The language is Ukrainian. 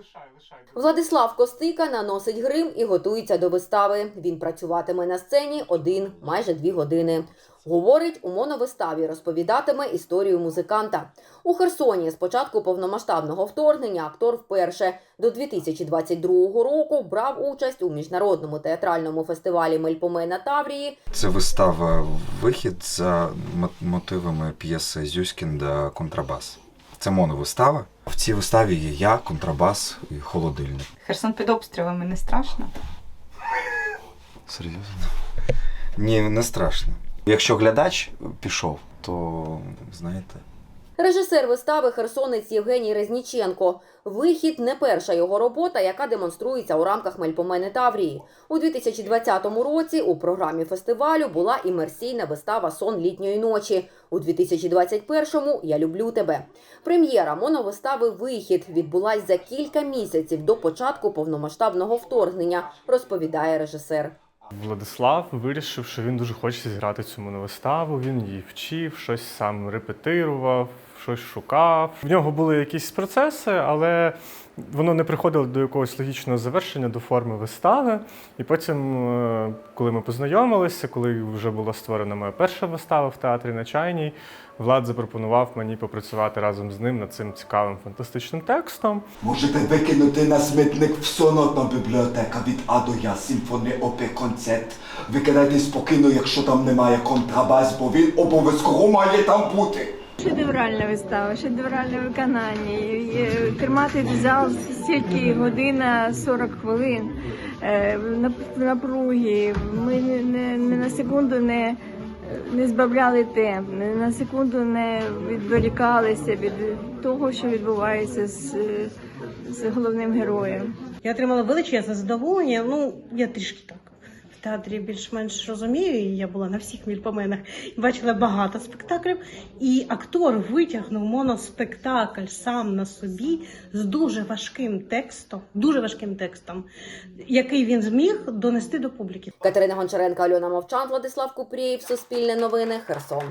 лишай, лишай. Владислав Костика наносить грим і готується до вистави. Він працюватиме на сцені один, майже дві години. Говорить, у моновиставі розповідатиме історію музиканта. У Херсоні з початку повномасштабного вторгнення актор вперше до 2022 року брав участь у міжнародному театральному фестивалі Мельпоме на Таврії Це вистава вихід за мотивами п'єси Зюськінда Контрабас. Це моновистава. В цій виставі є я, контрабас і холодильник. Херсон під обстрілами не страшно. Серйозно? Ні, не страшно. Якщо глядач пішов, то знаєте. Режисер вистави херсонець Євгеній Резніченко. Вихід не перша його робота, яка демонструється у рамках Мельпомени Таврії. У 2020 році у програмі фестивалю була імерсійна вистава Сон літньої ночі. У 2021-му Я люблю тебе. Прем'єра моновистави Вихід відбулась за кілька місяців до початку повномасштабного вторгнення, розповідає режисер. Владислав вирішив, що він дуже хоче зіграти цю моновиставу. Він її вчив, щось сам репетирував, щось шукав. В нього були якісь процеси, але воно не приходило до якогось логічного завершення, до форми вистави. І потім, е, коли ми познайомилися, коли вже була створена моя перша вистава в театрі на чайній, Влад запропонував мені попрацювати разом з ним над цим цікавим фантастичним текстом. Можете викинути на смітник всю нотна бібліотека від А до Я, симфонія, опе, концерт. Викидайте спокійно, якщо там немає контрабас, бо він обов'язково має там бути. Шедевральна вистава, шедевральне виконання. Є- Тримати зал стільки година 40 хвилин е, напруги. Ми не, не, не на секунду не, не збавляли темп, не на секунду не відволікалися від того, що відбувається з, з головним героєм. Я отримала величезне задоволення. Ну, я трішки так. Театрі більш-менш розумію, і я була на всіх мільпоменах і бачила багато спектаклів. І актор витягнув моноспектакль сам на собі з дуже важким текстом, дуже важким текстом, який він зміг донести до публіки. Катерина Гончаренко, Альона Мовчан, Владислав Купрієв, Суспільне новини, Херсон.